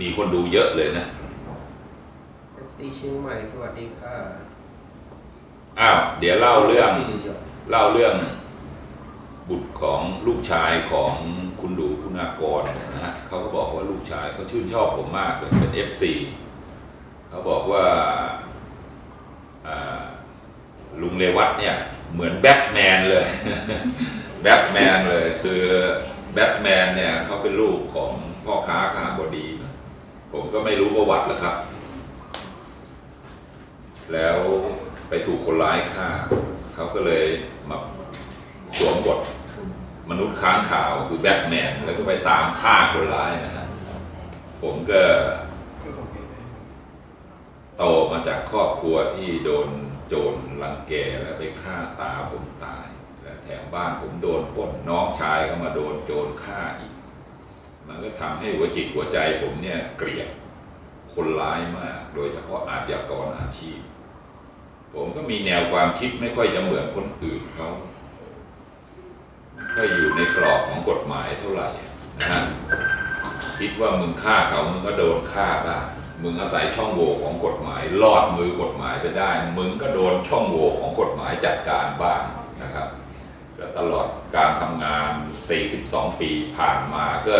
มีคนดูเยอะเลยนะ FC เชียงใหม่สวัสดีค่ะอ้าวเดี๋ยวเล่าเรื่องที่ดูเยอะเล่าเรื่องบุตรของลูกชายของคุณดูคุณากรนะฮะเขาก็บอกว่าลูกชายเขาชื่นชอบผมมากเลยเป็น FC เขาบอกว่าอ่าลุงเรวัตเนี่ย เหมือนแบทแมนเลย แบทแมนเลยคือแบทแมนเนี่ยเขาเป็นลูกของพ่อค้าข้างบดีนะ ผมก็ไม่รู้ประวัติหรอกครับ แล้วไปถูกคนร้ายฆ่า เขาก็เลยมาสวมบทมนุษย์ค้างข่าวคือแบทแมนแล้วก็ไปตามฆ่าคนร้ายนะฮะผมก็โตมาจากครอบครัวที่โดนโจรรังแกและไปฆ่าตาผมตาย และแถมบ้านผมโดนป้นน้องชายก็มาโดนโจรฆ่าอีก มันก็ทำให้หัวจิตหัวใจผมเนี่ยเกลียดคนร้ายมาก โดยเฉพาะอาชญากรอาชีพ ผมก็มีแนวความคิดไม่ค่อยจะเหมือนคนอื่นเขาค่อยอยู่ในกรอบของกฎหมายเท่าไหร่นะฮะคิดว่ามึงฆ่าเขามึงก็โดนฆ่าได้มึงอาศัยช่องโหว่ของกฎหมายลอดมือกฎหมายไปได้ มึงก็โดนช่องโหว่ของกฎหมายจัดการบ้างนะครับ และตลอดการทำงาน 42 ปีผ่านมาก็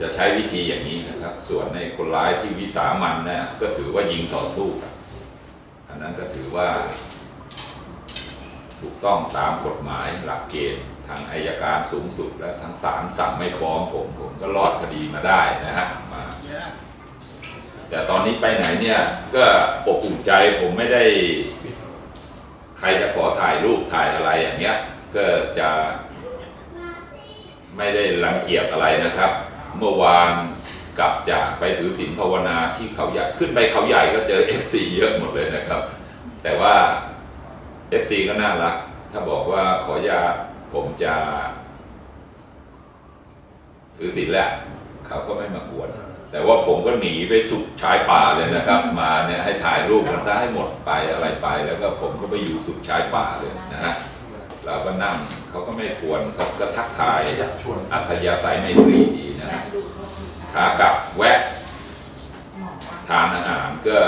จะใช้วิธีอย่างนี้นะครับ ส่วนในคนร้ายที่วิสามันเนี่ยก็ถือว่ายิงต่อสู้กันอันนั้นก็ถือว่า ถูกต้องตามกฎหมายหลักเกณฑ์ทางอายการสูงสุดและทางศาลสั่งไม่ฟ้องผมผมก็รอดคดีมาได้นะฮะมาแต่ตอนนี้ไปไหนเนี่ยก็อบอุ่นใจผมไม่ได้ใครจะขอถ่ายรูปถ่ายอะไรอย่างเงี้ยก็จะไม่ได้รังเกียจอะไรนะครับ เมื่อวานกลับจากไปถือศีลภาวนาที่เขาใหญ่ขึ้นไปเขาใหญ่ก็เจอ FC เยอะหมดเลยนะครับ แต่ว่า FC ก็น่ารัก ถ้าบอกว่าขอญาตผมจะถือศีลแหละเขาก็ไม่มากวนแต่ว่าผมก็หนีไปสุดชายป่าเลยนะครับ มาเนี่ยให้ถ่ายรูปกันซะให้หมดไปอะไรไป แล้วก็ผมก็ไปอยู่สุดชายป่าเลยนะฮะเราก็นั่งเขาก็ไม่ควรเขาก็ทักทายอัธยาศัยไม่ดี นะฮะขากลับแวะ ทานอาหารก็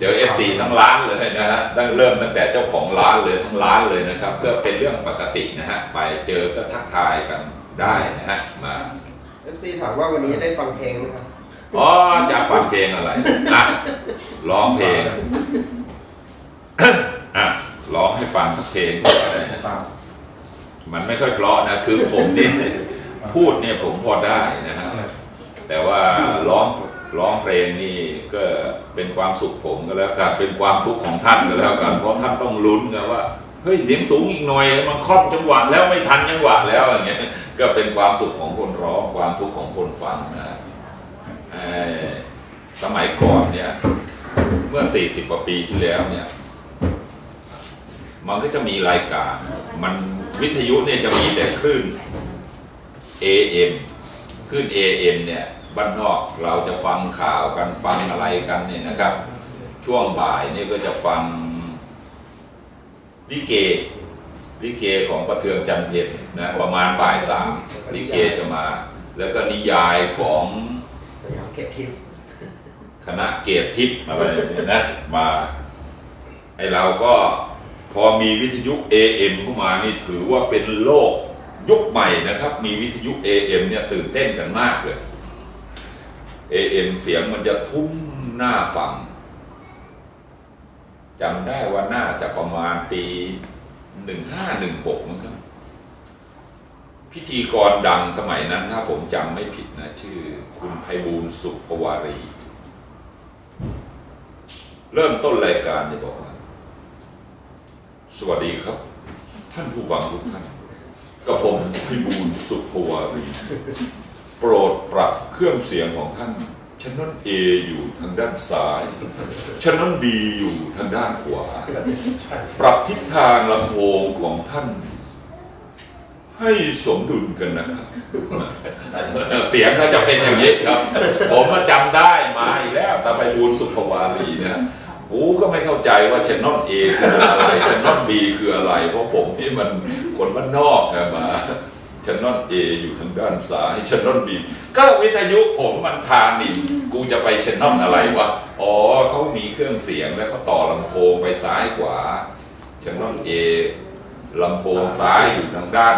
เจอ FC ทั้งร้านเลยนะฮะตั้งเริ่มตั้งแต่เจ้าของร้านเลยทั้งร้านเลยนะครับ ก็เป็นเรื่องปกตินะฮะไปเจอก็ทักทายกันได้นะฮะมา FC ถามว่าวันนี้ได้ฟังเพลงไหมครับอ๋อจะฟังเพลงอะไรอะร้องเพลงอะร้องให้ฟังทักเพลงอะไรนะมันไม่ค่อยเพราะนะคือผมนี่ พูดเนี่ยผมพอได้นะฮะแต่ว่าร้องร้องเพลงนี่ก็เป็นความสุขผมก็แล้วกันเป็นความทุกข์ของท่านก็แล้วกัน เพราะท่านต้องลุ้นกันว่าเฮ้ยเสียงสูงอีกหน่อยมันครอบจังหวะแล้วไม่ทันจังหวะแล้วอย่างเงี้ยก็เป็นความสุขของคนร้องความทุกข์ของคนฟังนะฮะเอ่อสมัยก่อนเนี่ยเมื่อ 40 กว่าปีที่แล้วเนี่ยมันก็จะมีรายการ มันวิทยุเนี่ยจะมีแต่คลื่น AM ขึ้น AM เนี่ยบ้านนอกเราจะฟังข่าวกันฟังอะไรกันเนี่ยนะครับ ช่วงบ่ายเนี่ยก็จะฟังลิเกลิเกของประเทืองจันเพชรนะประมาณบ่ายสามลิเกจะมา แล้วก็นิยายของสยามเกตทิพย์คณะเกตทิพย์อะไรเนี่ยนะมาไอเราก็พอมีวิทยุ AM เข้ามานี่ถือว่าเป็นโลก ยุคใหม่นะครับ มีวิทยุ AM เนี่ยตื่นเต้นกันมากเลย AM เสียงมันจะทุ่มหน้าฟังจำได้ว่าน่าจะประมาณปีหนึ่งห้าหนึ่งหกมั้งครับ พิธีกรดังสมัยนั้นถ้าผมจำไม่ผิดนะ ชื่อคุณไพบูลสุภวารี เริ่มต้นรายการเนี่ยบอกว่า สวัสดีครับ ท่านผู้ฟังทุกท่าน กับผมพิบูลสุภวารี โปรดปรับเครื่องเสียงของท่านชนน A ออยู่ทางด้านซ้ายชนน B อยู่ทางด้านขวา ปรับทิศทางลำโพงของท่าน ให้สมดุลกันนะครับ เสียงเขาจะเป็นอย่างนี้ครับ ผมมาจำได้มาอีกแล้วตาไปบูลสุภวารีนะ ก็ไม่เข้าใจว่าชนอนเอคืออะไรชนอนบีคืออะไร เพราะผมที่มันคนบ้านนอกนะมาชนอนเออยู่ทางด้านซ้ายชนอนบีก็วิทยุผมมันทานินกูจะไปชแนอะไรวะอ๋อเขามีเครื่องเสียงแล้วเขาต่อลำโพงไปซ้ายขวาชแนเอลำโพงซ้ายอยู่ทางด้าน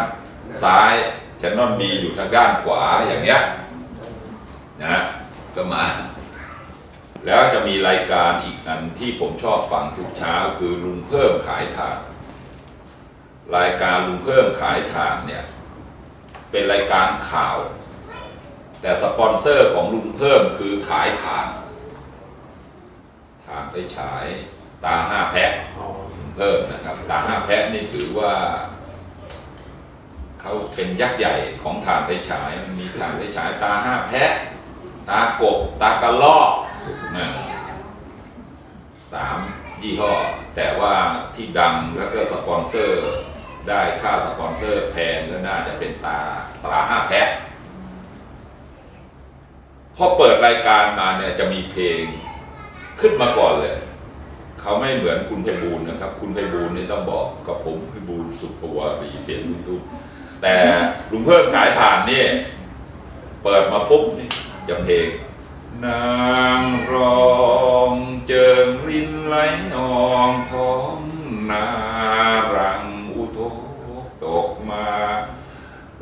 ซ้ายชแนบีอยู่ทางด้านขวาอย่างเงี้ยนะก็มา แล้วจะมีรายการอีกอันที่ผมชอบฟังทุกเช้าคือลุงเพิ่มขายถ่าน รายการลุงเพิ่มขายถ่านเนี่ยเป็นรายการข่าว แต่สปอนเซอร์ของลุงเพิ่มคือขายถ่านถ่านไปฉายตาห้าแพ็ลุงเพิ่มนะครับ ตาห้าแพ็นี่ถือว่าเขาเป็นยักษ์ใหญ่ของถ่านไปฉายมันมีถ่านไปฉายตาห้าแพ็ตากบตากระลอก นะสามยี่ห้อแต่ว่าที่ดังแล้วก็สปอนเซอร์ ได้ค่าสปอนเซอร์แพงก็น่าจะเป็นตาตราห้าแพ็คพอเปิดรายการมาเนี่ยจะมีเพลงขึ้นมาก่อนเลย เขาไม่เหมือนคุณไพบูลย์นะครับ คุณไพบูลย์นี่ต้องบอกกับผมไพบูลย์สุภวารีเสียงลุงตุ้มแต่ลุงเพิ่มขายถ่านนี่เปิดมาปุ๊บนี่จะเพลง นางรองเจิงรินไหลนองท้องนารังอุทกตกมา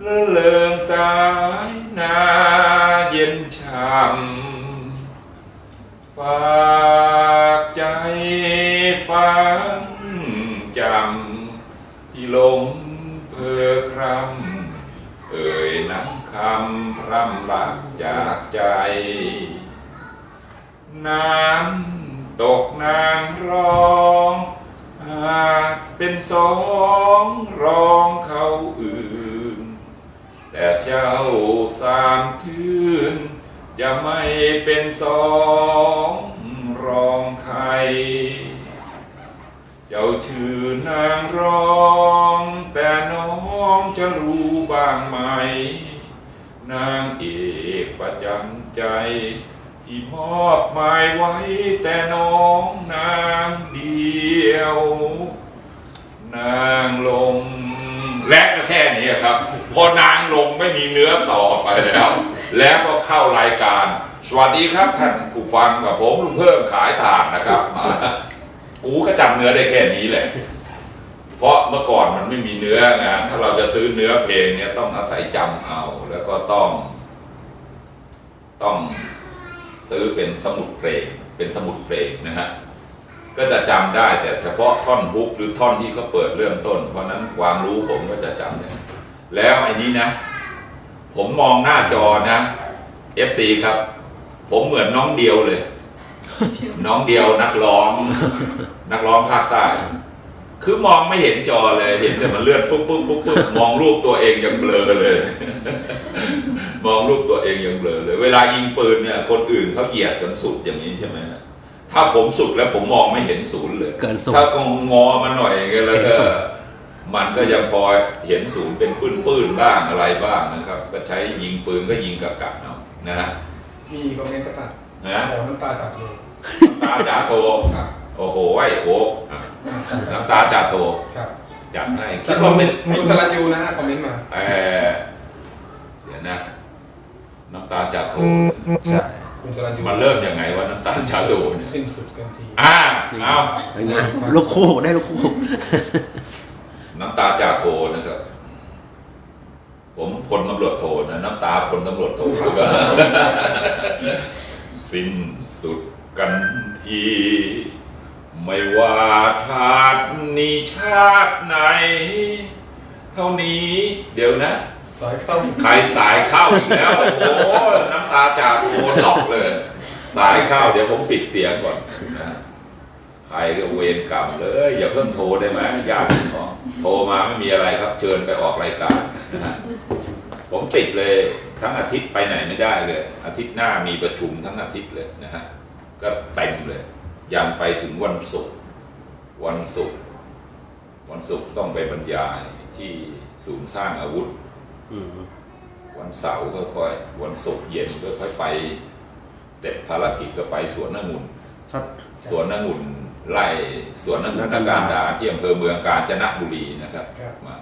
ละเลิงสายนาเย็นช่ำฝากใจฟังจำที่หลงเพอครำเอ่ยน้ำ คำพร่ำลักจากใจ น้ำตกนางร้องอาจเป็นสองร้องเขาอื่น แต่เจ้าสามทื่นจะไม่เป็นสองรองใคร เจ้าชื่อนางร้อง แต่น้องจะรู้บ้างไหม นางเอกประจำใจ ที่มอบหมายไว้ แต่น้องนางเดียว นางลง และก็แค่นี้ครับ พอนางลงไม่มีเนื้อต่อไปแล้ว แล้วก็เข้ารายการ สวัสดีครับท่านผู้ฟังกับผมลุงเพิ่มขายถ่านนะครับมากูก็จำเนื้อได้แค่นี้แหละเพราะเมื่อก่อนมันไม่มีเนื้องานถ้าเราจะซื้อเนื้อเพลงเนี่ยต้องอาศัยจำเอา แล้วก็ต้อง ต้องซื้อเป็นสมุดเพลง เป็นสมุดเพลงนะฮะก็จะจำได้แต่เฉพาะท่อนฮุกหรือท่อนที่เขาเปิดเริ่มต้น เพราะนั้นความรู้ผมก็จะจำได้แล้วไอ้นี้นะ ผมมองหน้าจอนะ FC ครับ ผมเหมือนน้องเดียวเลย น้องเดียวนักร้อง นักร้องภาคใต้ คือมองไม่เห็นจอเลย เห็นแต่มันเลื่อนปุ๊บปุ๊บปุ๊บปุ๊บมองรูปตัวเองยังเบลอเลย มองรูปตัวเองยังเบลอเลย เวลายิงปืนเนี่ยคนอื่นเขาเหยียดกันสุดอย่างนี้ใช่ไหมฮะถ้าผมสุดแล้วผมมองไม่เห็นศูนย์เลยเกินสุดถ้ากงงอมาหน่อยก็แล้วเห็นก็ศูนย์มันก็ยังพอเห็นศูนย์เป็นปื้นๆบ้างอะไรบ้างนะครับ ก็ใช้ยิงปืนก็ยิงกับกัดเอานะฮะมีคอมเมนต์ก็ตัดนะขอน้ำตาจากโลตาจ่าโทครับโอ้โหไอ้โอ้อะ น้ำตาจ่าโทครับจัดให้คิแต่ดคุว่าณเป็นคุณสลันยูนะฮะคอมเมนต์มาเออเดี๋ยวนะ น้ำตาจ่าโทใช่คุณสลันยูมันเริ่มยังไงว่าน้ำตาจ่าโทเนี่ยสิ้นสุดกันทีอ่าเอาเป็นไงลูกคู่ได้ลูกคู่น้ำตาจ่าโทนะครับ ผมพลตำรวจโทนะ น้ำตาพลตำรวจโทก็สิ้นาตินี้ชาติไหน เท่านี้เดี๋ยวนะ สายเข้าใครสายเข้าอีกแล้ว โอ้โหน้ำตาจ่าโทล็อกเลย สายเข้าเดี๋ยวผมปิดเสียงก่อนนะใครก็เวรกรรมเลย อย่าเพิ่งโทรได้ไหมญาติพี่น้องโทรมาไม่มีอะไรครับ เชิญไปออกรายการนะผมติดเลยทั้งอาทิตย์ไปไหนไม่ได้เลย อาทิตย์หน้ามีประชุมทั้งอาทิตย์เลยนะฮะก็เต็มเลย ยันไปถึงวันศุกร์ วันศุกร์วันศุกร์ต้องไปบรรยายที่ศูนย์สร้างอาวุธอืมวันเสาร์ก็ค่อย วันศุกร์เย็นก็ค่อยไปเสร็จภารกิจก็ไปสวนองุ่นถ้าสวนองุ่นไล่สวนองุ่นนันักกกาการรดาดาที่อำเภอเมืองกาญจนบุรีนะครับครับมา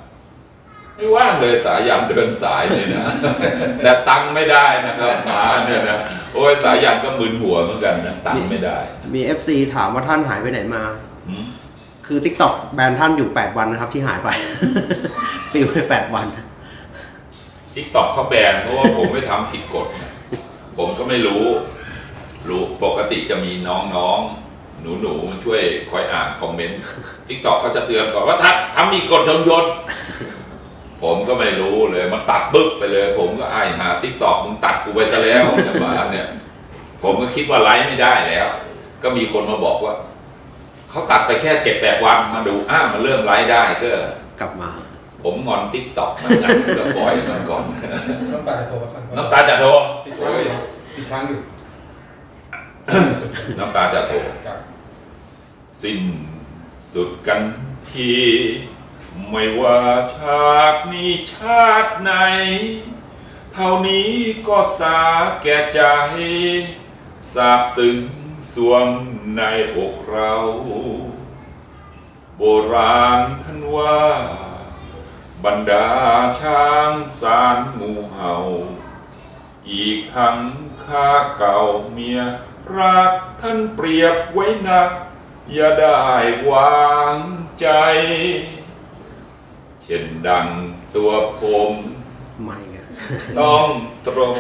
ไม่ว่างเลยสายยามเดินสายเลยนะ แต่ตังค์ไม่ได้นะครับมาเนี่ยนะโอ้ยสายันก็มึนหัวเหมือนกันนะตังค์ไม่ได้นะมี FC ถามว่าท่านหายไปไหนมา คือ TikTok แบนท่านอยู่ 8 วันนะครับที่หายไป ปิวไป 8 วัน ทิกตอกเขาแบนเพราะว่าผมไม่ทำผิดกฎ ผมก็ไม่รู้ รู้ปกติจะมีน้องๆ หนูๆมาช่วยคอยอ่านคอมเมนต์ทิกตอกเขาจะเตือนก่อนว่าทัดทำมีกฎชมยนผมก็ไม่รู้เลยมันตัดบึ๊บไปเลย ผมก็ไอายหาทิกตอกมึงตัดกูไปซะแล้วจะมาเนี่ย ผมก็คิดว่าไลฟ์ไม่ได้แล้ว ก็มีคนมาบอกว่า เขาตัดไปแค่เจ็ดแปดวันมาดูอ้าวมันเริ่มไลฟ์ได้ก็ กลับมาผมงอนทิกตอกมันกันก็ปล่อยมันก่อน น้ำตาจะโทรครับน้ำตาจะโทรติดค้างอยู่ติดค้างอยู่น้ำตาจะโทรครับสิ้นสุดกันทีไม่ว่าชาตินี้ชาติไหน เท่านี้ก็สาแก่ใจสาบซึ้ง สวงในอกเรา โบราณท่านว่า บรรดาช้างสารหมูเห่า อีกทั้งข้าเก่าเมีย รักท่านเปรียบไว้หนัก อย่าได้วางใจ เช่นดังตัวผมไม่ไงต้องตรง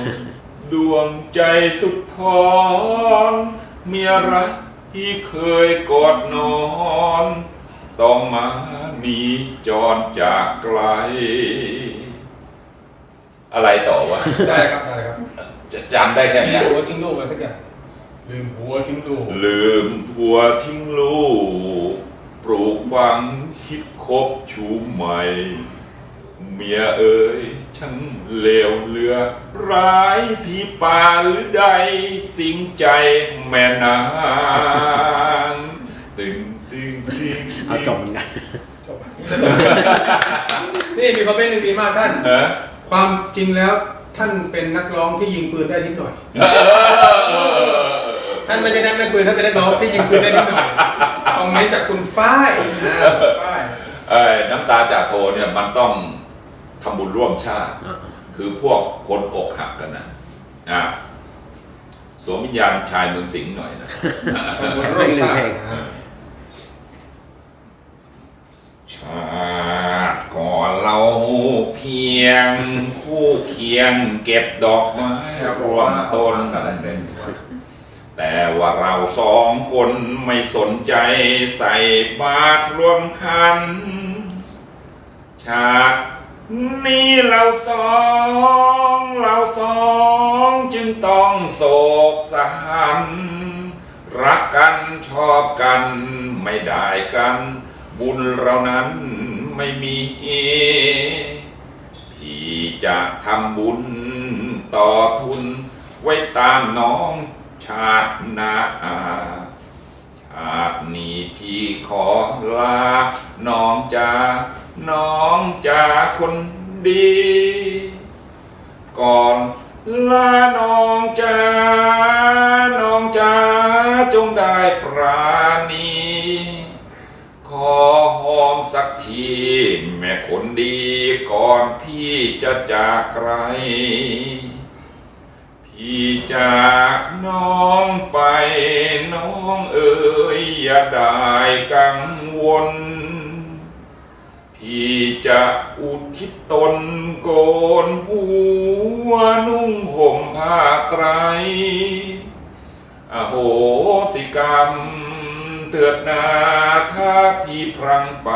ดวงใจสุดทอน เมียรักที่เคยกอดนอน ต้องมาหนีจรจากไกล อะไรต่อวะ ได้ครับได้ครับจะจำได้แค่ทิ้งเนี้ยหัวทิ้งลูกอะไรสักอย่างลืมหัวทิ้งลูกลืมผัวทิ้งลูก ปลูกฝังคิดคบชูใหม่ เมียเอ๋ย ช่างเลวเหลือ ร้ายพี่ป่าหรือใด สิงใจแม่นางตึงตึงตึงเอาจบเหมือนกันจบนี่มีคอมเมนต์หนึ่งดีมากท่าน เออความจริงแล้วท่านเป็นนักร้องที่ยิงปืนได้นิดหน่อย ท่านไม่ใช่นักเล่นปืนท่านเป็นนักร้องที่ยิงปืนได้นิดหน่อยคอมเมนต์จากคุณฝ้ายอ่าคุณฝ้ายเอ้ยน้ำตาจากโทเนี่ยมันต้อง ทำบุญร่วมชาติอ่าคือพวกคนอกหักกันนะอะสวมวิญญาณชายเมืองสิงห์หน่อยนะบนร่วมชาติอ่าชาติก่อนเราเพียง คู่เคียงเก็บดอกไม้รวมต้นแต่ว่าเราสองคนไม่สนใจใส่บาตรรวมคัน ชาติ นี้เราสองเราสองจึงต้องโศกสหัน รักกันชอบกันไม่ได้กัน บุญเรานั้นไม่มีพี่จะทำบุญต่อทุน ไว้ตามน้องชาติหนา ชาตินี้พี่ขอลา น้องจาน้องจาคนดี ก่อนลาน้องจาน้องจาจงได้ปราณี ขอหอมสักที แม่คนดีก่อนพี่จะจากไกล พี่จากน้องไปน้องเอ๋ยอย่าได้กังวล พี่จะอุทิศตนโกนหัวนุ่งห่มผ้าไตร อโหสิกรรมเถิดนาถ้าพี่พรังไป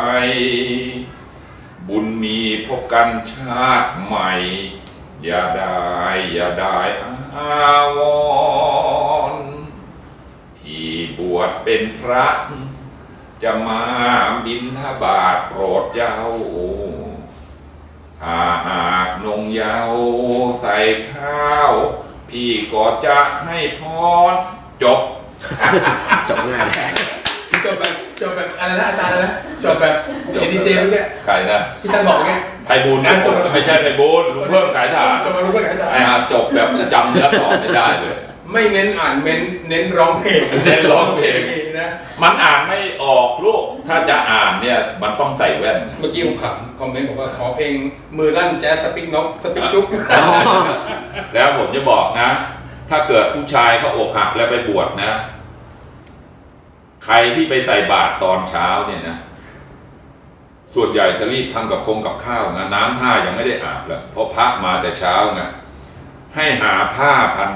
บุญมีพบกันชาติใหม่ อย่าได้ อย่าได้ อาวรณ์พี่บวชเป็นพระ จะมาบินทบาทโปรดเจ้าถ้าหากนงเยาวใส่ข้าว พี่ก็จะให้พรจบ จบง่ายเลยจบแบบจบแบบอะไรนะอาจารย์อะไรนะจบแบบเอ็นดีเจเมื่อกี้ใครนะ ที่ท่านบอกเงี้ย ไพบูลย์นะจบแล้วไม่ใช่ไพบูลย์ลุงเพิ่มขายถ่านจบมารู้ว่าอาจารไอ้ย์หาจบแบบจำเนื้อต่อไม่ได้เลย ไม่เน้นอ่านเน้นเน้นร้องเพลงเน้นร้องเพลงนะมันอ่านไม่ออกลูก ถ้าจะอ่านเนี่ยมันต้องใส่แว่น เมื่อกี้ผมขำคอมเมนต์บอกว่าขอเพลงมือลั่นแจ๊สสปิกน็อกสปิกยุกแล้วผมจะบอกนะ ถ้าเกิดผู้ชายเขาอกหักแล้วไปบวชนะ ใครที่ไปใส่บาตรตอนเช้าเนี่ยนะ ส่วนใหญ่จะรีบทำกับคงกับข้าวไงน้ำท่ายังไม่ได้อาบเลยเพราะพระมาแต่เช้าไงให้หาผ้าพัน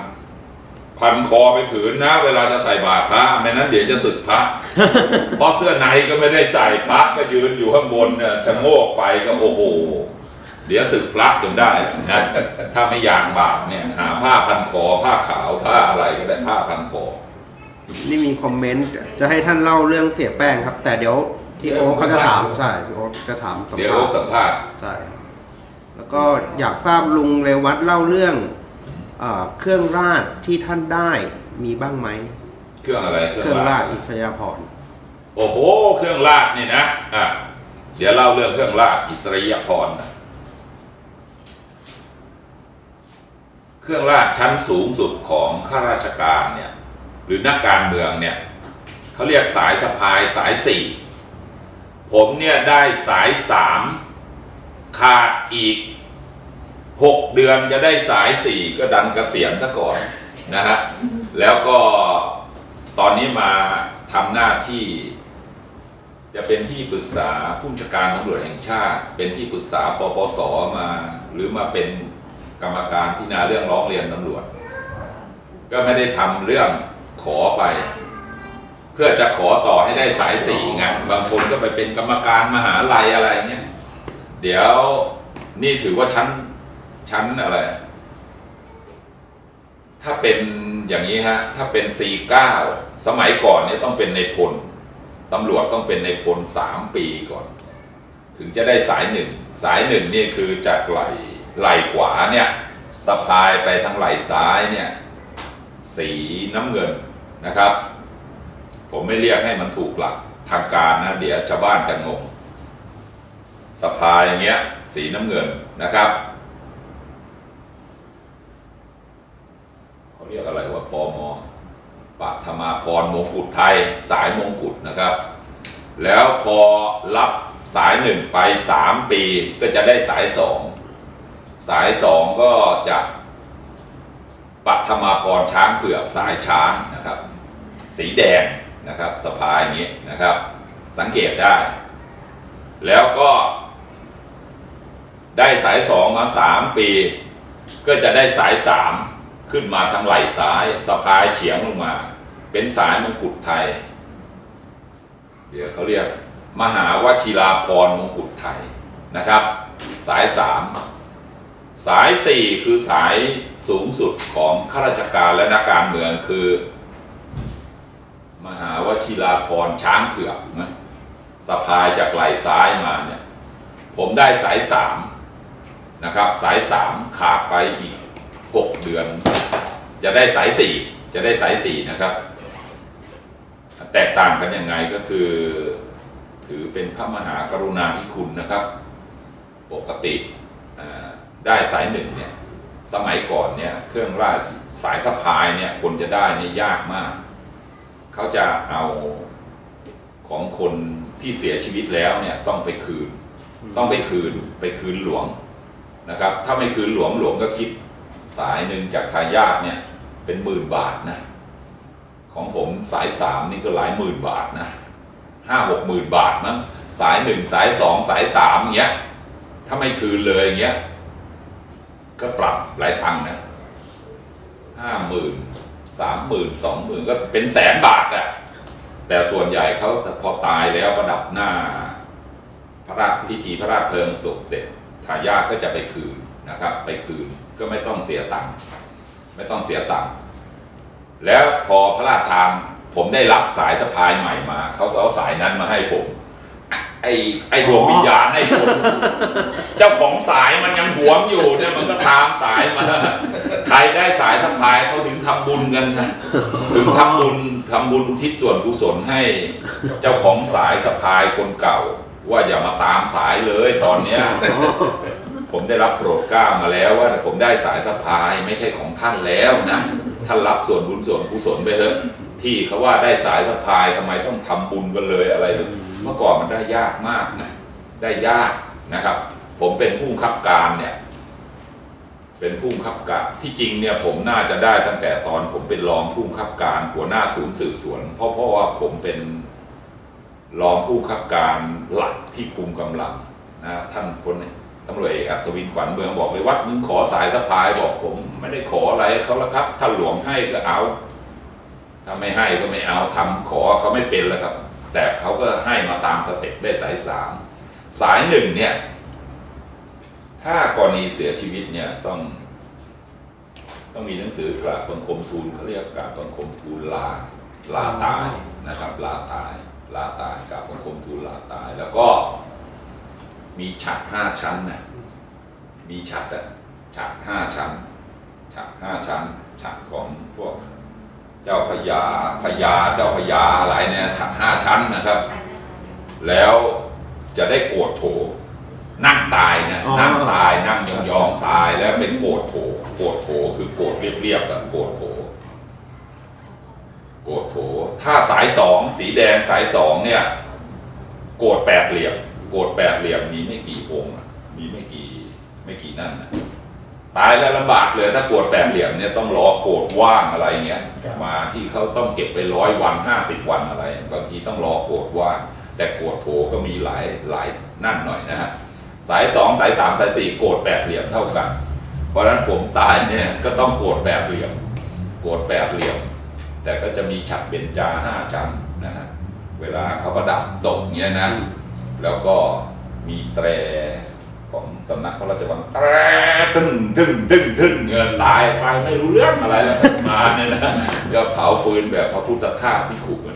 พันคอไปผืนนะ เวลาจะใส่บาตรพระไม่นั้นเดี๋ยวจะสึกพระเพราะเสื้อในก็ไม่ได้ใส่พระก็ยืนอยู่ข้างบนเนี่ยชะโงกไปก็โอ้โหเดี๋ยวสึกพระจนได้นะถ้าไม่อยากบาปเนี่ยหาผ้าพันคอผ้าขาวผ้าอะไรก็ได้ผ้าพันคอนี่มีคอมเมนต์จะให้ท่านเล่าเรื่องเสียแป้งครับ แต่เดี๋ยว ที่โอ๊คเขาจะถามใช่พี่โอ๊คจะถามสัมเดี๋ยวภาษณ์สัมภาษณ์ใช่ครับแล้วก็อยากทราบลุงเรวัตเล่าเรื่องเออเครื่องราชที่ท่านได้มีบ้างไหมเครื่องอะไรเครื่องราชอิสยาภรณ์โอ้โหเครื่องราชนี่นะอะเดี๋ยวเล่าเรื่องเครื่องราชอิสริยพรนะเครื่องราชชั้นสูงสุดของข้าราชการเนี่ยหรือนักการเมืองเนี่ยเขาเรียกสายสะพายสายสี่ ผมเนี่ยได้สายสามขาดอีกหกเดือนจะได้สายสี่ก็ดันเกษียณซะก่อนนะฮะแล้วก็ตอนนี้มาทำหน้าที่ จะเป็นที่ปรึกษาผู้บัญชาการตำรวจแห่งชาติ เป็นที่ปรึกษาปปสมา หรือมาเป็นกรรมการพิจารณาเรื่องร้องเรียนตำรวจ ก็ไม่ได้ทำเรื่องขอไป เพื่อจะขอต่อให้ได้สายสีไงบางคนก็ไปเป็นกรรมการมหาลัยอะไรเนี่ยเดี๋ยวนี่ถือว่าชั้นชั้นอะไร ถ้าเป็นอย่างนี้ฮะ ถ้าเป็น C9 สมัยก่อนเนี่ยต้องเป็นในพลตำรวจต้องเป็นในพลสามปีก่อน ถึงจะได้สายหนึ่งสายหนึ่งนี่คือจากไหลไหลขวาเนี่ยสะพายไปทางไหลซ้ายเนี่ยสีน้ำเงินนะครับ ผมไม่เรียกให้มันถูกหลักทางการนะ เดี๋ยวชาวบ้านจะงงสะพาอย่างเงี้ย สีน้ำเงินนะครับเขาเรียกอะไรว่าปอมปัทมาพรมงกุฎไทย สายมงกุฎนะครับ แล้วพอรับสายหนึ่งไปสามปีก็จะได้สายสองสายสองก็จะปัทมาพรช้างเผือกสายช้างนะครับ สีแดง นะครับสะพายอย่างนี้นะครับ สังเกตได้ แล้วก็ ได้สายสองมาสามปี ก็จะได้สายสามขึ้นมาทางไหล่ซ้ายสะพายเฉียงลงมา เป็นสายมงกุฎไทย เดี๋ยวเขาเรียก มหาวชิราพรมงกุฎไทยนะครับ สายสามสายสี่คือสายสูงสุดของข้าราชการและนักการเมืองคือ มหาวชิราพรช้างเผือกนะสะพายจากไหล่ซ้ายมาเนี่ย ผมได้สายสามนะครับ สายสามขาดไปอีกหกเดือน จะได้สายสี่จะได้สายสี่นะครับ แตกต่างกันยังไงก็คือ ถือเป็นพระมหากรุณาธิคุณนะครับ ปกติได้สายหนึ่งเนี่ยสมัยก่อนเนี่ยเครื่องราชสายสะพายเนี่ยคนจะได้เนี่ยยากมาก เขาจะเอาของคนที่เสียชีวิตแล้วเนี่ยต้องไปคืน ต้องไปคืนไปคืนหลวงนะครับ ถ้าไม่คืนหลวงหลวงก็คิดสายหนึ่งจากทายาทเนี่ยเป็นหมื่นบาทนะของผมสายสามนี่ก็หลายหมื่นบาทนะห้าหกหมื่นบาทมั้งสายหนึ่งสายสองสายสามอย่างเงี้ยถ้าไม่คืนเลยอย่างเงี้ยก็ปรับหลายทังนะห้าหมื่น สามหมื่นสองหมื่นก็เป็นแสนบาทอะแต่ส่วนใหญ่เขาพอตายแล้วประดับหน้า พระราชพิธีพระราชเพลิงศพเสร็จทายาทก็จะไปคืนนะครับ ไปคืนก็ไม่ต้องเสียตังค์ไม่ต้องเสียตังค์แล้วพอพระราชทานผมได้รับสายสะพายใหม่มาเขาก็เอาสายนั้นมาให้ผม ไอ้ไอ้ดวงวิญญาณไอ้คนเจ้าของสายมันยังหวงอยู่เนี่ยมันก็ตามสายมาใครได้สายสะพายเขาถึงทำบุญกันนะถึงทำบุญทำบุญอุทิศส่วนกุศลให้ เจ้าของสายสะพายคนเก่า ว่าอย่ามาตามสายเลยตอนเนี้ยผมได้รับโปรดก้ามาแล้วว่าผมได้สายสะพายไม่ใช่ของท่านแล้วนะท่านรับส่วนบุญส่วนกุศลไปเถอะ ที่เขาว่าได้สายสะพายทำไมต้องทำบุญกันเลยอะไร เมื่อก่อนมันได้ยากมากนะได้ยากนะครับ ผมเป็นผู้บังคับการเนี่ยผเป็นผู้บังคับการที่จริงเนี่ยผมน่าจะได้ตั้งแต่ตอนผมเป็นรองผู้บังคับการหัวหน้าศูนย์สืบสวน เพราะเพราะว่าผมเป็นรองผู้บังคับการหลักที่คุมกำลังนะท่านพลตำรวจเอกอัศวินขวัญเมืองบอกเลยวัดมึงขอสายสะพายบอกผม ไม่ได้ขออะไรเขาแล้วครับถ้าหลวงให้ก็เอา ถ้าไม่ให้ก็ไม่เอาทำขอเขาไม่เป็นแล้วครับ แต่เขาก็ให้มาตามสเต็ปได้สายสามสายหนึ่งเนี่ย ถ้ากรณีเสียชีวิตเนี่ยต้อง ต้องมีหนังสือกราบบังคมทูลเขาเรียกกราบบังคมทูลลาลาตายนะครับลาตายลาตายกราบบังคมทูลลาตาย แล้วก็มีฉัดห้าชั้นนะมีฉัดอะฉัดห้าชั้นฉัดห้าชั้นฉัดของพวก เจ้าพญาพญาเจ้าพญาอะไรเนี่ยฉัดห้าชั้นนะครับ แล้วจะได้โกรธโถนั่งตายนะอ๋อ นั่งตายนั่งยองๆตายแล้วเป็นโกรธโถโกรธโถคือโกรธเรียบๆแบบโกรธโถโกรธโถถ้าสายสองสีแดงสายสองเนี่ย โกรธแปดเหลี่ยม โกรธแปดเหลี่ยมมีไม่กี่องค์อะมีไม่กี่ไม่กี่นั่นนะ ตายแล้วลำบากเลยถ้าโกรธแปดเหลี่ยมเนี่ยต้องรอโกรธว่างอะไรเงี้ยมาที่เขาต้องเก็บไปร้อยวันห้าสิบวันอะไรบางทีต้องรอโกรธว่างแต่โกรธโถก็มีหลายหลายนั่นหน่อยนะฮะสายสองสายสามสายสี่โกรธแปดเหลี่ยมเท่ากัน เพราะฉะนั้นผมตายเนี่ยก็ต้องโกรธแปดเหลี่ยม โกรธแปดเหลี่ยม แต่ก็จะมีฉัดเบญจาห้าชั้นนะฮะเวลาเขาประดับตกเงี้ยนะแล้วก็มีแตร ของสำนักพระราชวังแตรตึ้งตึ้งตึ้งตึ้งเงินตายไปไม่รู้เรื่องอะไรแล้วมาเนี่ยนะก็เผาฟืนแบบพระพุทธทาสที่ขุนะ